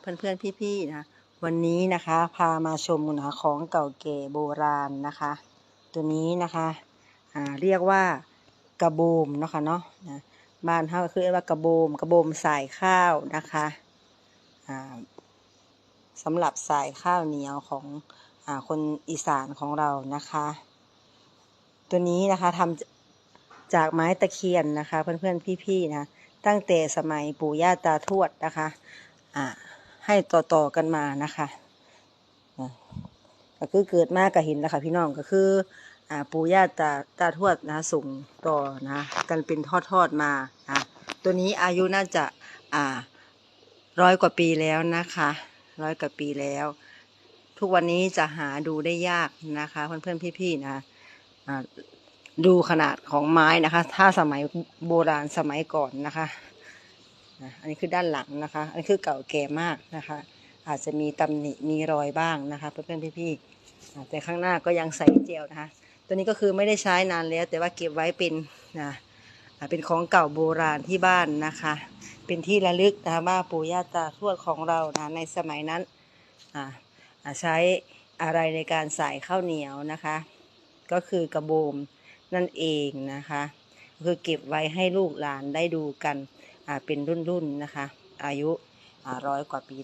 เพื่อนๆพี่ๆนะวันนี้นะคะพามาชมนะของเก่าแก่โบราณนะคะ ตัวนี้นะคะอ่าเรียกว่ากระโบมเนาะค่ะเนาะนะบ้านเขาคือเรียกว่ากระโบมกระโบมสายข้าวนะคะอ่าสำหรับสายข้าวเหนียวของอาคนอีสานของเรานะคะ ตัวนี้นะคะทำจากไม้ตะเคียนนะคะ เพื่อนๆพี่ๆนะตั้งแต่สมัยปู่ย่าตาทวดนะคะอ่า ให้ต่อๆกันมานะคะก็คือเกิดมากก็เห็นแล้วค่ะพี่น้องก็คืออ่าปู่ย่าตาตาทวดนะส่งต่อนะกันเป็นทอดๆมานะตัวนี้อายุน่าจะอ่าร้อยกว่าปีแล้วนะคะร้อยกว่าปีแล้ว ทุกวันนี้จะหาดูได้ยากนะคะเพื่อนๆพี่ๆนะอ่าดูขนาดของไม้นะคะ ถ้าสมัยโบราณสมัยก่อนนะคะ นะอันนี้คือด้านหลังนะคะ อันนี้คือเก่าแก่มากนะคะ อาจจะมีตำหนิมีรอยบ้างนะคะ เพื่อนๆพี่ๆอ่าแต่ข้างหน้าก็ยังใส่เจลนะคะ ตัวนี้ก็คือไม่ได้ใช้นานแล้ว แต่ว่าเก็บไว้เป็นนะเป็นของเก่าโบราณที่บ้านนะคะ เป็นที่ระลึกนะคะว่าปู่ย่าตาทวดของเรานะในสมัยนั้นใช้อะไรในการใส่ข้าวเหนียวนะคะ ก็คือกระโบมนั่นเองนะคะ คือเก็บไว้ให้ลูกหลานได้ดูกัน เป็นรุ่นๆนะคะ อายุร้อยกว่าปี